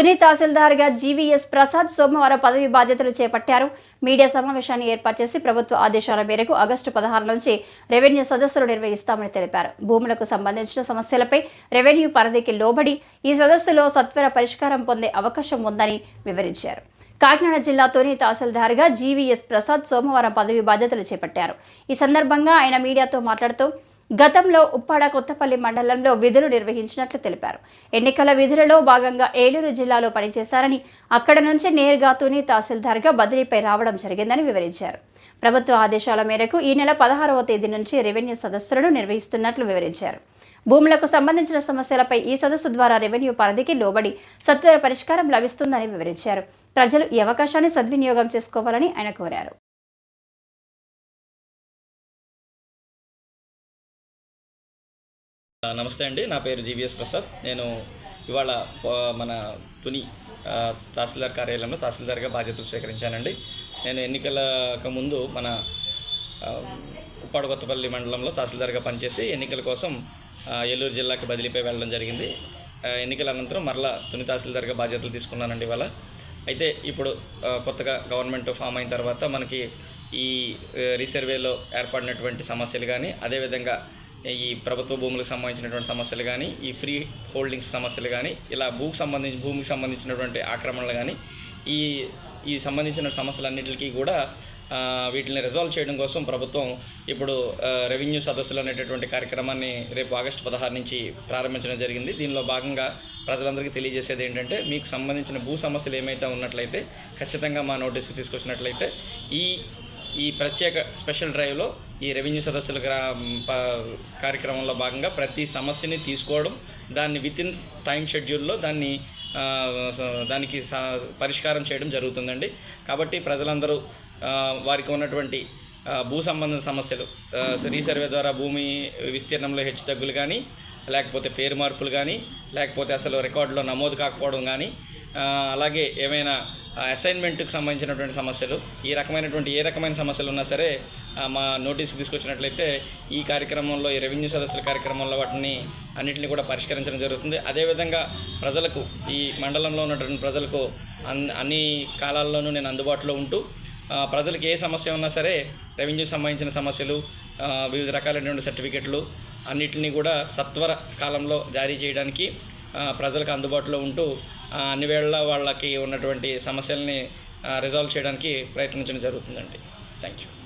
Tuni తహసీల్దార్గా GVS Prasad సోమవారం పదవి బాధ్యతలు చేపట్టారు. మీడియా సమావేశాన్ని ఏర్పాటు చేసి ప్రభుత్వ ఆదేశాల మేరకు ఆగస్టు పదహారు నుంచి రెవెన్యూ సదస్సులు నిర్వహిస్తామని తెలిపారు. భూములకు సంబంధించిన సమస్యలపై రెవెన్యూ పరిధికి లోబడి ఈ సదస్సులో సత్వర పరిష్కారం పొందే అవకాశం ఉందని వివరించారు. కాకినాడ జిల్లా తొని తహసీల్దార్గా జీవీఎస్ ప్రసాద్ సోమవారం పదవి బాధ్యతలు చేపట్టారు. ఈ సందర్భంగా ఆయన మీడియాతో మాట్లాడుతూ గతంలో ఉప్పాడ కొత్తపల్లి మండలంలో విధులు నిర్వహించినట్లు తెలిపారు. ఎన్నికల విధులలో భాగంగా ఏలూరు జిల్లాలో పనిచేశారని అక్కడ నుంచి నేరుగా తుని తహసీల్దార్గా బదిలీపై రావడం జరిగిందని వివరించారు. ప్రభుత్వ ఆదేశాల మేరకు ఈ నెల పదహారవ తేదీ నుంచి రెవెన్యూ సదస్సులను నిర్వహిస్తున్నట్లు వివరించారు. భూములకు సంబంధించిన సమస్యలపై ఈ సదస్సు ద్వారా రెవెన్యూ పరిధికి లోబడి సత్వర పరిష్కారం లభిస్తుందని వివరించారు. ప్రజలు ఈ అవకాశాన్ని సద్వినియోగం చేసుకోవాలని ఆయన కోరారు. నమస్తే అండి నా పేరు జీవీఎస్ ప్రసాద్. నేను ఇవాళ మన తుని తహసీల్దార్ కార్యాలయంలో తహసీల్దార్గా బాధ్యతలు స్వీకరించానండి. నేను ఎన్నికలకు ముందు మన ఆ, ఉప్పాడు కొత్తపల్లి మండలంలో తహసీల్దార్గా పనిచేసి ఎన్నికల కోసం ఏలూరు జిల్లాకి బదిలీపై వెళ్ళడం జరిగింది. ఎన్నికల అనంతరం మరలా తుని తహసీల్దార్గా బాధ్యతలు తీసుకున్నానండి ఇవాళ. అయితే ఇప్పుడు కొత్తగా గవర్నమెంట్ ఫామ్ అయిన తర్వాత మనకి ఈ రీసర్వేలో ఏర్పడినటువంటి సమస్యలు కానీ అదేవిధంగా ఈ ప్రభుత్వ భూములకు సంబంధించినటువంటి సమస్యలు కానీ ఈ ఫ్రీ హోల్డింగ్స్ సమస్యలు కానీ ఇలా భూకి సంబంధించి భూమికి సంబంధించినటువంటి ఆక్రమణలు కానీ ఈ ఈ సంబంధించిన సమస్యలన్నిటికీ కూడా వీటిని రిజాల్వ్ చేయడం కోసం ప్రభుత్వం ఇప్పుడు రెవెన్యూ సదస్సులు అనేటటువంటి కార్యక్రమాన్ని రేపు ఆగస్టు పదహారు నుంచి ప్రారంభించడం జరిగింది. దీనిలో భాగంగా ప్రజలందరికీ తెలియజేసేది ఏంటంటే మీకు సంబంధించిన భూ సమస్యలు ఏమైతే ఉన్నట్లయితే ఖచ్చితంగా మా నోటీస్కి తీసుకొచ్చినట్లయితే ఈ ఈ ప్రత్యేక స్పెషల్ డ్రైవ్లో ఈ రెవెన్యూ సదస్సుల గ్రా- ప- కార్యక్రమంలో భాగంగా ప్రతి సమస్యని తీసుకోవడం దాన్ని విత్ ఇన్ టైం షెడ్యూల్లో దాన్ని దానికి స- పరిష్కారం చేయడం జరుగుతుందండి. కాబట్టి ప్రజలందరూ వారికి ఉన్నటువంటి భూ సంబంధ సమస్యలు రీసర్వే ద్వారా భూమి విస్తీర్ణంలో హెచ్చు తగ్గులు కానీ లేకపోతే పేరు మార్పులు కానీ లేకపోతే అసలు రికార్డులో నమోదు కాకపోవడం కానీ అలాగే ఏమైనా అసైన్మెంట్కి సంబంధించినటువంటి సమస్యలు ఈ రకమైనటువంటి ఏ రకమైన సమస్యలు ఉన్నా సరే మా నోటీస్ తీసుకొచ్చినట్లయితే ఈ కార్యక్రమంలో ఈ రెవెన్యూ సదస్సుల కార్యక్రమంలో వాటిని అన్నింటినీ కూడా పరిష్కరించడం జరుగుతుంది. అదేవిధంగా ప్రజలకు ఈ మండలంలో ఉన్నటువంటి ప్రజలకు అన్ అన్ని కాలాల్లోనూ నేను అందుబాటులో ఉంటూ ప్రజలకు ఏ సమస్య ఉన్నా సరే రెవెన్యూ సంబంధించిన సమస్యలు వివిధ రకాలైనటువంటి సర్టిఫికెట్లు అన్నిటినీ కూడా సత్వర కాలంలో జారీ చేయడానికి ప్రజలకు అందుబాటులో ఉంటూ అన్ని వేళ వాళ్ళకి ఉన్నటువంటి సమస్యల్ని రిజాల్వ్ చేయడానికి ప్రయత్నించడం జరుగుతుందండి. Thank you